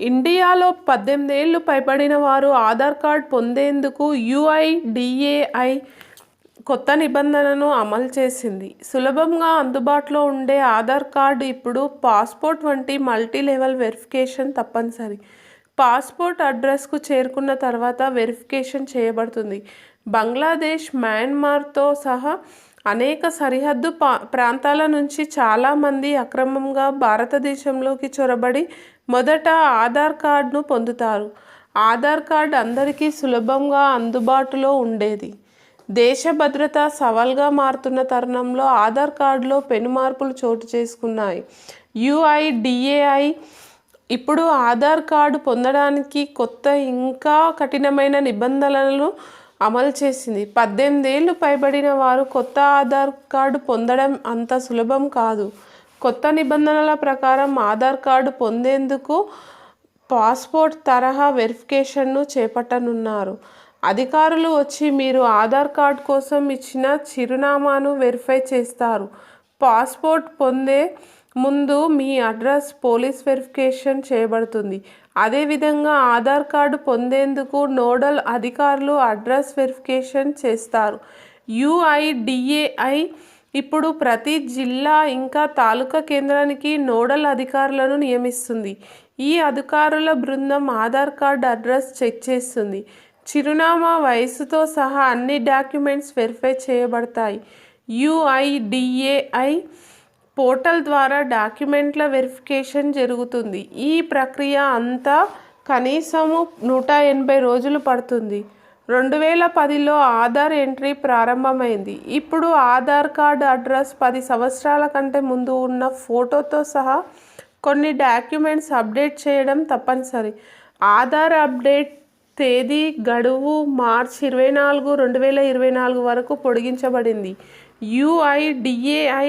ఇండియాలో పద్దెనిమిది ఏళ్ళు పైబడిన వారు ఆధార్ కార్డ్ పొందేందుకు యుఐడిఏఐ కొత్త నిబంధనను అమలు చేసింది. సులభంగా అందుబాటులో ఉండే ఆధార్ కార్డు ఇప్పుడు పాస్పోర్ట్ వంటి మల్టీ లెవెల్ వెరిఫికేషన్ తప్పనిసరి. పాస్పోర్ట్ అడ్రస్కు చేరుకున్న తర్వాత వెరిఫికేషన్ చేయబడుతుంది. బంగ్లాదేశ్ మయన్మార్తో సహా అనేక సరిహద్దు పా ప్రాంతాల నుంచి చాలామంది అక్రమంగా భారతదేశంలోకి చొరబడి మొదట ఆధార్ కార్డును పొందుతారు. ఆధార్ కార్డ్ అందరికీ సులభంగా అందుబాటులో ఉండేది. దేశ భద్రత సవాల్గా మారుతున్న తరుణంలో ఆధార్ కార్డులో పెను మార్పులు చోటు చేసుకున్నాయి. యుఐడిఏఐ ఇప్పుడు ఆధార్ కార్డు పొందడానికి కొత్త ఇంకా కఠినమైన నిబంధనలను అమలు చేసింది. పద్దెనిమిదేళ్ళు పైబడిన వారు కొత్త ఆధార్ కార్డు పొందడం అంత సులభం కాదు. కొత్త నిబంధనల ప్రకారం ఆధార్ కార్డు పొందేందుకు పాస్పోర్ట్ తరహా వెరిఫికేషన్ను చేపట్టనున్నారు. అధికారులు వచ్చి మీరు ఆధార్ కార్డ్ కోసం ఇచ్చిన చిరునామాను వెరిఫై చేస్తారు. పాస్పోర్ట్ పొందే ముందు మీ అడ్రస్ పోలీస్ వెరిఫికేషన్ చేయబడుతుంది. అదేవిధంగా ఆధార్ కార్డు పొందేందుకు నోడల్ అధికారులు అడ్రస్ వెరిఫికేషన్ చేస్తారు. యుఐడిఏఐ ఇప్పుడు ప్రతి జిల్లా ఇంకా తాలూకా కేంద్రానికి నోడల్ అధికారులను నియమిస్తుంది. ఈ అధికారుల బృందం ఆధార్ కార్డ్ అడ్రస్ చెక్ చేస్తుంది. చిరునామా వయసుతో సహా అన్ని డాక్యుమెంట్స్ వెరిఫై చేయబడతాయి. యుఐడిఏఐ పోర్టల్ ద్వారా డాక్యుమెంట్ల వెరిఫికేషన్ జరుగుతుంది. ఈ ప్రక్రియ అంతా కనీసము నూట ఎనభై రోజులు పడుతుంది. రెండు వేల పదిలో ఆధార్ ఎంట్రీ ప్రారంభమైంది. ఇప్పుడు ఆధార్ కార్డ్ అడ్రస్ పది సంవత్సరాల కంటే ముందు ఉన్న ఫోటోతో సహా కొన్ని డాక్యుమెంట్స్ అప్డేట్ చేయడం తప్పనిసరి. ఆధార్ అప్డేట్ తేదీ గడువు మార్చ్ ఇరవై నాలుగు రెండు వేల ఇరవై నాలుగు వరకు పొడిగించబడింది. యుఐడిఏఐ